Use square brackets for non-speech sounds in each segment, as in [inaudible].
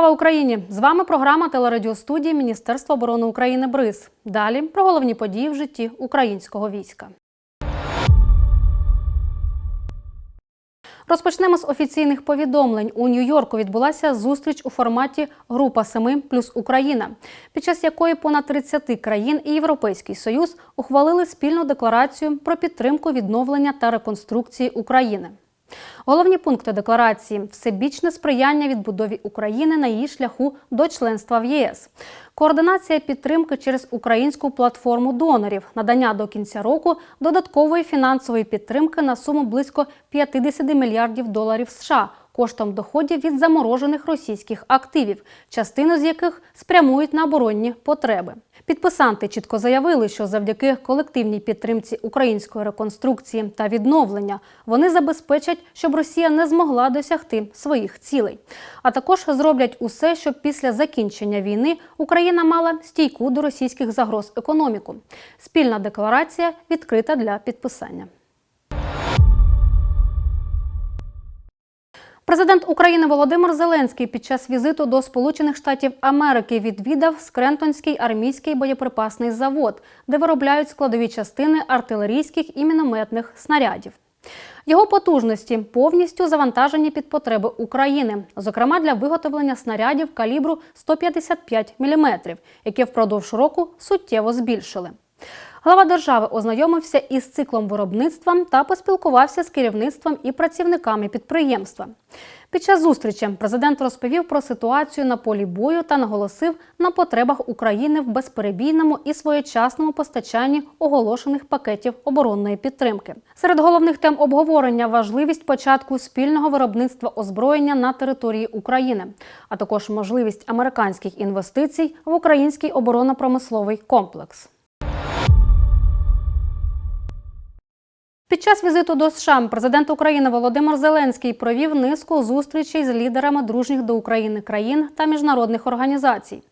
Слава Україні! З вами програма телерадіостудії Міністерства оборони України БРИЗ. Далі про головні події в житті українського війська. Розпочнемо з офіційних повідомлень. У Нью-Йорку відбулася зустріч у форматі Група Семи плюс Україна, під час якої понад 30 країн і Європейський Союз ухвалили спільну декларацію про підтримку відновлення та реконструкції України. Головні пункти декларації всебічне сприяння відбудові України на її шляху до членства в ЄС, координація підтримки через українську платформу донорів, надання до кінця року додаткової фінансової підтримки на суму близько 50 мільярдів доларів США коштом доходів від заморожених російських активів, частину з яких спрямують на оборонні потреби. Підписанти чітко заявили, що завдяки колективній підтримці української реконструкції та відновлення вони забезпечать, щоб Росія не змогла досягти своїх цілей. А також зроблять усе, щоб після закінчення війни Україна мала стійку до російських загроз економіку. Спільна декларація відкрита для підписання. Президент України Володимир Зеленський під час візиту до Сполучених Штатів Америки відвідав Скрентонський армійський боєприпасний завод, де виробляють складові частини артилерійських і мінометних снарядів. Його потужності повністю завантажені під потреби України, зокрема для виготовлення снарядів калібру 155 мм, які впродовж року суттєво збільшили. Глава держави ознайомився із циклом виробництва та поспілкувався з керівництвом і працівниками підприємства. Під час зустрічі президент розповів про ситуацію на полі бою та наголосив на потребах України в безперебійному і своєчасному постачанні оголошених пакетів оборонної підтримки. Серед головних тем обговорення важливість початку спільного виробництва озброєння на території України, а також можливість американських інвестицій в український оборонно-промисловий комплекс. Під час візиту до США президент України Володимир Зеленський провів низку зустрічей з лідерами дружніх до України країн та міжнародних організацій.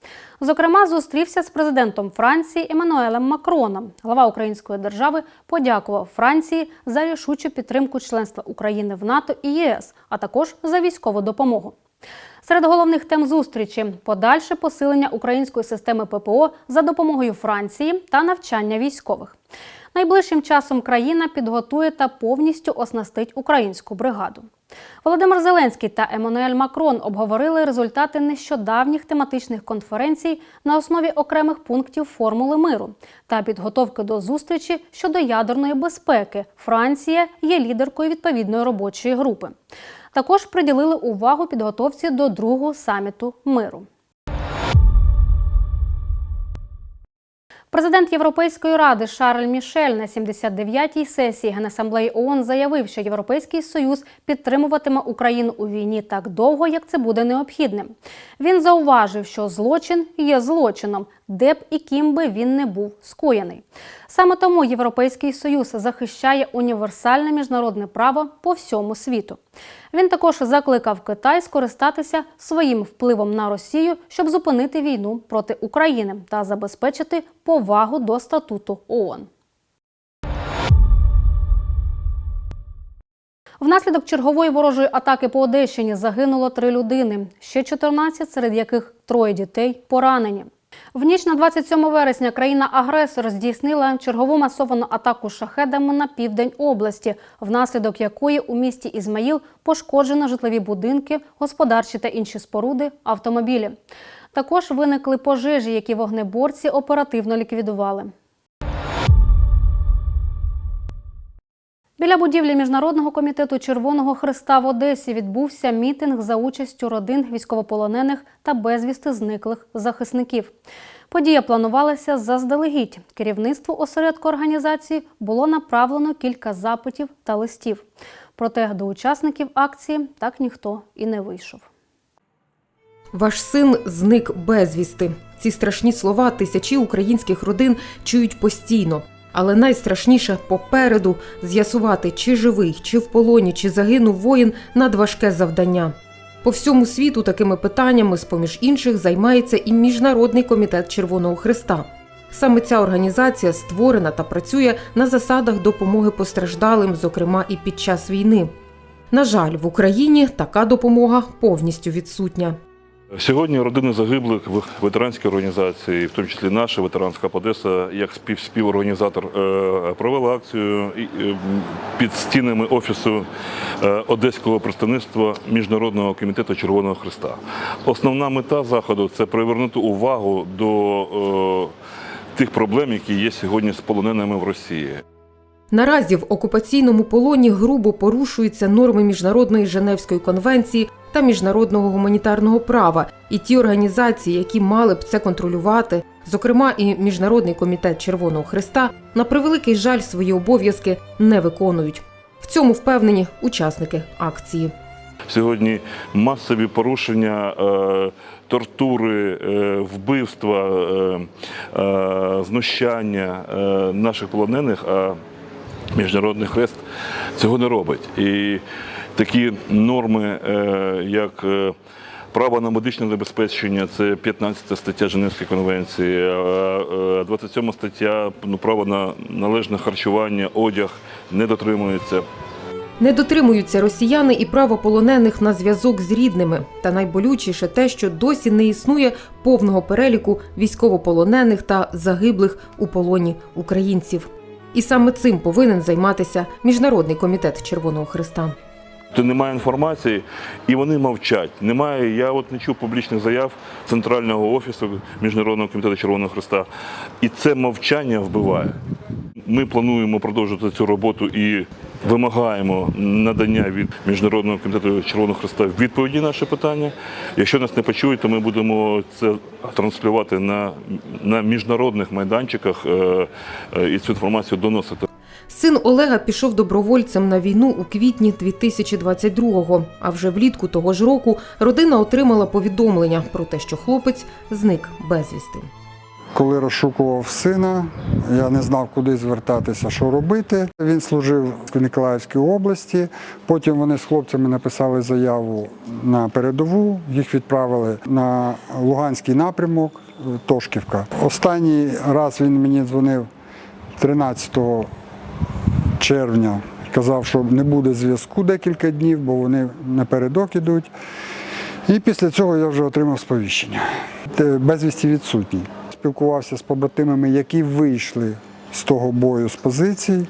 Зокрема, зустрівся з президентом Франції Еммануелем Макроном. Глава української держави подякував Франції за рішучу підтримку членства України в НАТО і ЄС, а також за військову допомогу. Серед головних тем зустрічі подальше посилення української системи ППО за допомогою Франції та навчання військових. Найближчим часом країна підготує та повністю оснастить українську бригаду. Володимир Зеленський та Еммануель Макрон обговорили результати нещодавніх тематичних конференцій на основі окремих пунктів формули миру та підготовки до зустрічі щодо ядерної безпеки. Франція є лідеркою відповідної робочої групи. Також приділили увагу підготовці до другого саміту миру. Президент Європейської ради Шарль Мішель на 79-й сесії Генасамблеї ООН заявив, що Європейський Союз підтримуватиме Україну у війні так довго, як це буде необхідним. Він зауважив, що злочин є злочином, де б і ким би він не був скоєний. Саме тому Європейський Союз захищає універсальне міжнародне право по всьому світу. Він також закликав Китай скористатися своїм впливом на Росію, щоб зупинити війну проти України та забезпечити повагу до статуту ООН. Внаслідок чергової ворожої атаки по Одещині загинуло три людини, ще 14, серед яких троє дітей поранені. В ніч на 27 вересня країна-агресор здійснила чергову масовану атаку шахедами на південь області, внаслідок якої у місті Ізмаїл пошкоджено житлові будинки, господарчі та інші споруди, автомобілі. Також виникли пожежі, які вогнеборці оперативно ліквідували. Біля будівлі Міжнародного комітету Червоного Христа в Одесі відбувся мітинг за участю родин військовополонених та безвісти зниклих захисників. Подія планувалася заздалегідь. Керівництву осередку організації було направлено кілька запитів та листів. Проте до учасників акції так ніхто і не вийшов. Ваш син зник безвісти. Ці страшні слова тисячі українських родин чують постійно. Але найстрашніше попереду з'ясувати, чи живий, чи в полоні, чи загинув воїн надважке завдання. По всьому світу такими питаннями, з поміж інших, займається і Міжнародний комітет Червоного Христа. Саме ця організація створена та працює на засадах допомоги постраждалим, зокрема і під час війни. На жаль, в Україні така допомога повністю відсутня. Сьогодні родини загиблих ветеранській організації, в тому числі наша ветеранська Подеса, як спів співорганізатор, е, провела акцію е, під стінами офісу е, Одеського представництва Міжнародного комітету Червоного Христа. Основна мета заходу це привернути увагу до тих проблем, які є сьогодні з полоненими в Росії. Наразі в окупаційному полоні грубо порушуються норми міжнародної Женевської конвенції та міжнародного гуманітарного права, і ті організації, які мали б це контролювати, зокрема і Міжнародний комітет Червоного Христа, на превеликий жаль свої обов'язки не виконують. В цьому впевнені учасники акції. Сьогодні масові порушення, е, тортури, е, вбивства, е, знущання наших полонених, Міжнародний хрест цього не робить. І такі норми, е, як е, Право на медичне забезпечення це 15 стаття Женевської конвенції, е, е, 27 стаття ну, право на належне харчування, одяг не дотримується. Не дотримуються росіяни і права полонених на зв'язок з рідними. Та найболючіше те, що досі не існує повного переліку військовополонених та загиблих у полоні українців. І саме цим повинен займатися Міжнародний комітет Червоного Христа. Немає інформації, і вони мовчать. Немає. Я от не чув публічних заяв центрального офісу Міжнародного комітету Червоного Христа. І це мовчання вбиває. Ми плануємо продовжувати цю роботу і вимагаємо надання від Міжнародного комітету Червоного Христа відповіді на наше питання. Якщо нас не почують, то ми будемо це транслювати на, на міжнародних майданчиках е, е, і цю інформацію доносити. Син Олега пішов добровольцем на війну у квітні 2022-го. А вже влітку того ж року родина отримала повідомлення про те, що хлопець зник безвісти. Коли розшукував сина, я не знав, куди звертатися, що робити. Він служив в Миколаївській області. Потім вони з хлопцями написали заяву на передову. Їх відправили на Луганський напрямок, Тошківка. Останній раз він мені дзвонив 13 червня. Казав, що не буде зв'язку декілька днів, бо вони напередок ідуть. І після цього я вже отримав сповіщення. Безвісті відсутній. Спілкувався з побратимами, які вийшли з того бою з позицій.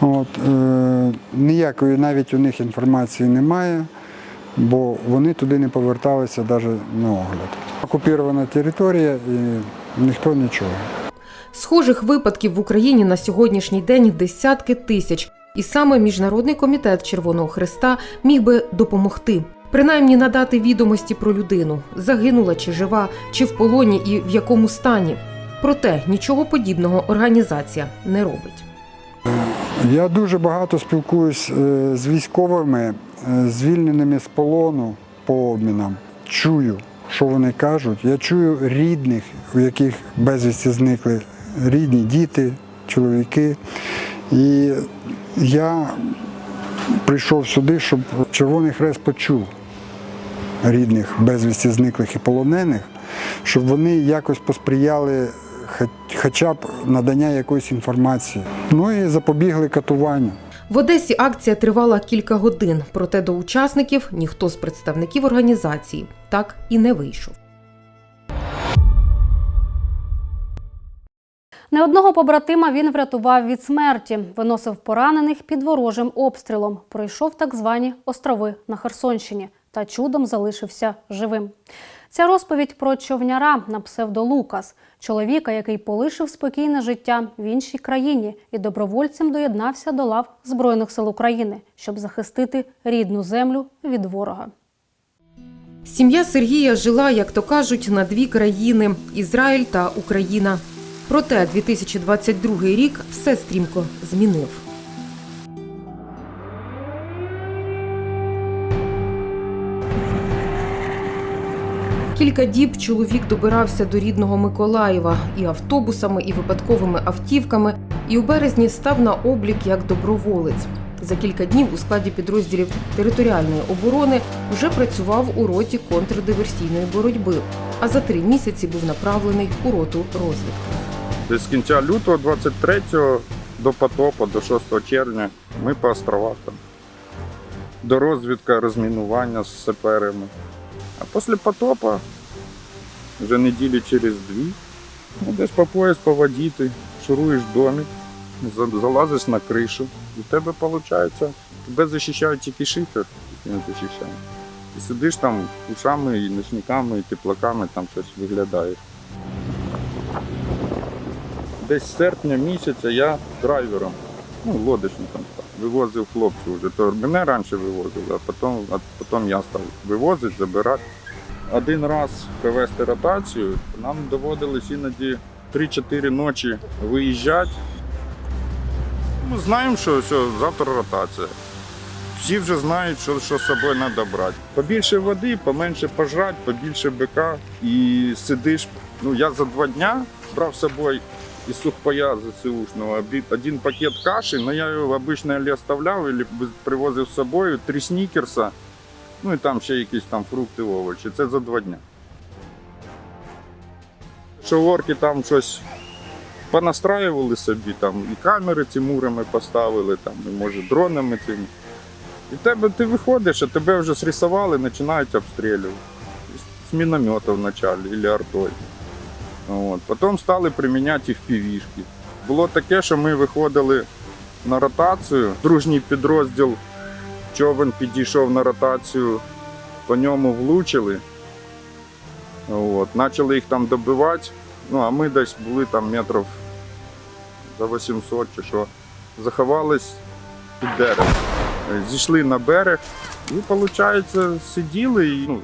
От, е, ніякої навіть у них інформації немає, бо вони туди не поверталися навіть на огляд. Окупірована територія і ніхто нічого. Схожих випадків в Україні на сьогоднішній день десятки тисяч, і саме Міжнародний комітет Червоного Христа міг би допомогти. Принаймні надати відомості про людину, загинула чи жива, чи в полоні і в якому стані. Проте нічого подібного організація не робить. Я дуже багато спілкуюсь е, з військовими, е, звільненими з полону по обмінам. Чую, що вони кажуть. Я чую рідних, у яких безвісті зникли рідні діти, чоловіки. І я прийшов сюди, щоб Червоний Хрест почув рідних безвісті зниклих і полонених, щоб вони якось посприяли хоча б надання якоїсь інформації. Ну і запобігли катуванню. В Одесі акція тривала кілька годин, проте до учасників ніхто з представників організації так і не вийшов. Не одного побратима він врятував від смерті, виносив поранених під ворожим обстрілом. Пройшов так звані острови на Херсонщині та чудом залишився живим. Ця розповідь про човняра на псевдо Лукас, чоловіка, який полишив спокійне життя в іншій країні і добровольцем доєднався до лав Збройних сил України, щоб захистити рідну землю від ворога. Сім'я Сергія жила, як то кажуть, на дві країни Ізраїль та Україна. Проте 2022 рік все стрімко змінив. Кілька діб чоловік добирався до рідного Миколаєва і автобусами, і випадковими автівками, і у березні став на облік як доброволець. За кілька днів у складі підрозділів територіальної оборони вже працював у роті контрдиверсійної боротьби, а за три місяці був направлений у роту розвідки. Десь з кінця лютого 23-го до потопу, до 6 червня, ми по островах там. До розвідка, розмінування з саперами. А після потопа, вже неділі через дві, ну, десь по пояс по шуруєш домик, залазиш на кришу, і в тебе виходить, тебе захищають тільки шифер, не захищає. І сидиш там ушами, і ночниками, і теплаками там щось виглядаєш. Десь серпня місяця я драйвером, ну, лодочником став. Вивозив хлопців вже. То мене раніше вивозили, а потім, а потім я став вивозити, забирати. Один раз провести ротацію, нам доводилось іноді 3-4 ночі виїжджати. Ми знаємо, що все, завтра ротація. Всі вже знають, що, що з собою треба брати. Побільше води, поменше пожрати, побільше бика. І сидиш. Ну, я за два дня брав з собою із сухпая ЗСУшного один пакет каші, але я його обично або оставляв, або привозив з собою, три снікерса, ну і там ще якісь там фрукти, овочі. Це за два дня. Що орки там щось понастраювали собі, там і камери ці мурами поставили, там, і може дронами цими. І тебе ти виходиш, а тебе вже срисували, починають обстрілювати. З міномету вначалі, або артою. От. Потім стали приміняти FPV-шки. Було таке, що ми виходили на ротацію, дружній підрозділ, човен підійшов на ротацію, по ньому влучили. От. Почали їх там добивати. Ну, а ми десь були там метрів за 800 чи що. Заховались під дерево. Зійшли на берег і, виходить, сиділи і ну,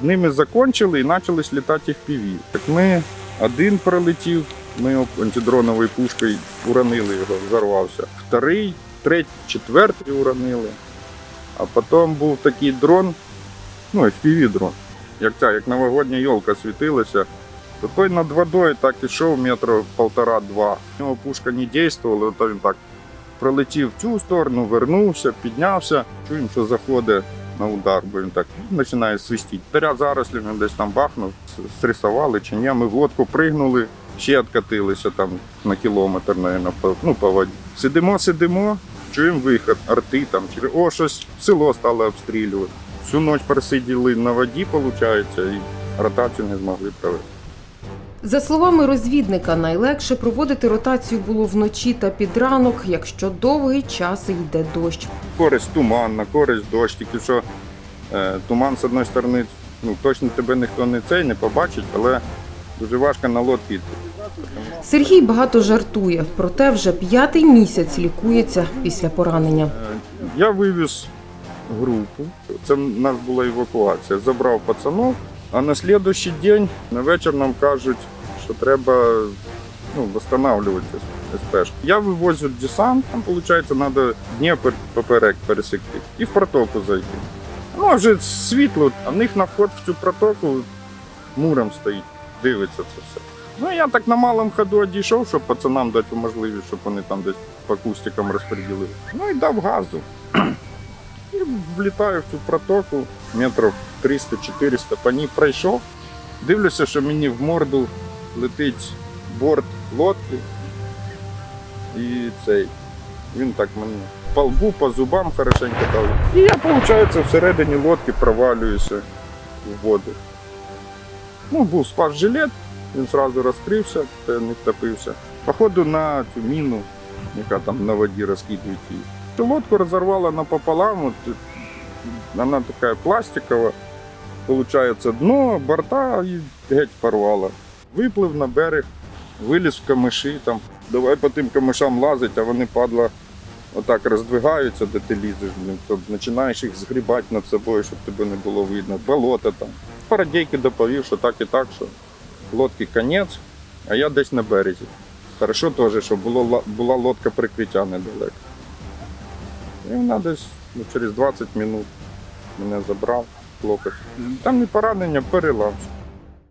з ними закончили і почали літати FPV. Так ми один пролетів, ми його антидроновою пушкою уронили його, взорвався. Вторий, третій, четвертий уронили. А потім був такий дрон, ну, FPV дрон. Як ця, як новогодня йолка світилася, то той над водою так ішов метрів полтора-два. У нього пушка не дійствувала, то він так пролетів в цю сторону, вернувся, піднявся. Чуємо, що заходить на удар, бо він так починає свистіти. Таря зарослі він десь там бахнув, с- срисували чи ні. Ми в лодку пригнули, ще відкатилися там на кілометр, навіть, по, ну, по воді. Сидимо, сидимо, чуємо вихід, арти там, чи о, щось село стало обстрілювати. Всю ніч просиділи на воді, виходить, і ротацію не змогли провести. За словами розвідника, найлегше проводити ротацію було вночі та під ранок, якщо довгий час йде дощ. користь туман, на користь дощ, тільки що е, туман з одної сторони, ну точно тебе ніхто не цей не побачить, але дуже важко на лодці йти. Сергій багато жартує, проте вже п'ятий місяць лікується після поранення. Е, Я вивіз групу, це в нас була евакуація. Забрав пацанов, а на слідуючий день на вечір нам кажуть, що треба ну, встановлювати СП. Я вивозю десант, там, виходить, треба Дніпр поперек пересекти і в протоку зайти. Ну, а вже світло, а в них на вход в цю протоку муром стоїть, дивиться це все. Ну, я так на малому ходу одійшов, щоб пацанам дати можливість, щоб вони там десь по кустикам розподілили. Ну і дав газу. [clears throat] І влітаю в цю протоку метрів 300-400 по ній пройшов. Дивлюся, що мені в морду летить борт лодки. І цей. Він так мені по лбу, по зубам хорошенько дав. І я, виходить, всередині лодки провалююся в воду. Ну, був спас жилет, він одразу розкрився, та не втопився. Походу на цю міну, яка там на воді розкидують її. Лодку розорвала напополам, от, вона така пластикова, Получається дно, борта і геть порвала. Виплив на берег, виліз в камиші, там, давай по тим камишам лазить, а вони падла отак роздвигаються, де ти лізеш, блін, то починаєш їх згрібати над собою, щоб тебе не було видно. Болото там. Парадійки доповів, що так і так, що лодки конець, а я десь на березі. Хорошо теж, що було, була лодка прикриття недалеко. І вона десь ну, через 20 минут мене забрав хлопець. Там не поранення, перелам.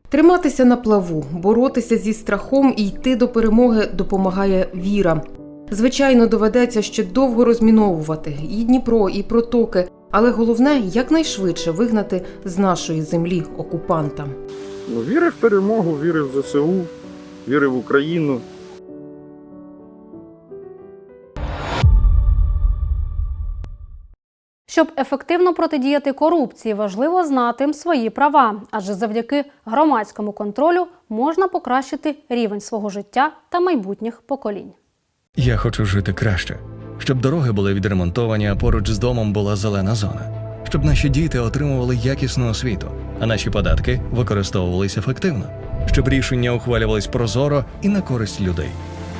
Триматися на плаву, боротися зі страхом і йти до перемоги допомагає віра. Звичайно, доведеться ще довго розміновувати і Дніпро, і протоки, але головне якнайшвидше вигнати з нашої землі окупанта. Ну, вірив в перемогу, вірив в ЗСУ, вірив в Україну. Щоб ефективно протидіяти корупції, важливо знати свої права, адже завдяки громадському контролю можна покращити рівень свого життя та майбутніх поколінь. Я хочу жити краще, щоб дороги були відремонтовані, а поруч з домом була зелена зона, щоб наші діти отримували якісну освіту, а наші податки використовувались ефективно, щоб рішення ухвалювались прозоро і на користь людей.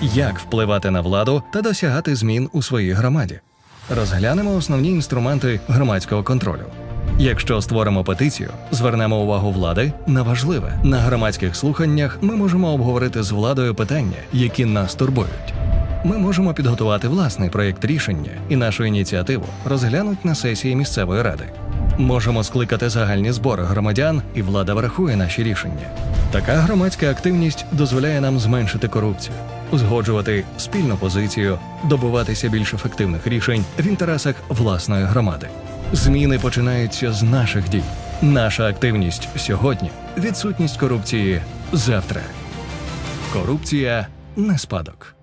Як впливати на владу та досягати змін у своїй громаді? Розглянемо основні інструменти громадського контролю. Якщо створимо петицію, звернемо увагу влади на важливе. На громадських слуханнях ми можемо обговорити з владою питання, які нас турбують. Ми можемо підготувати власний проєкт рішення і нашу ініціативу розглянуть на сесії місцевої ради. Можемо скликати загальні збори громадян, і влада врахує наші рішення. Така громадська активність дозволяє нам зменшити корупцію, узгоджувати спільну позицію, добиватися більш ефективних рішень в інтересах власної громади. Зміни починаються з наших дій. Наша активність сьогодні, відсутність корупції завтра. Корупція не спадок.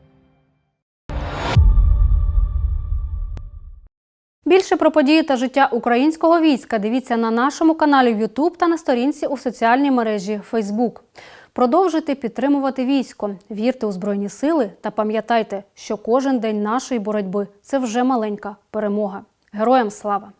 Більше про події та життя українського війська дивіться на нашому каналі в YouTube та на сторінці у соціальній мережі Facebook. Продовжуйте підтримувати військо, вірте у збройні сили та пам'ятайте, що кожен день нашої боротьби це вже маленька перемога. Героям слава!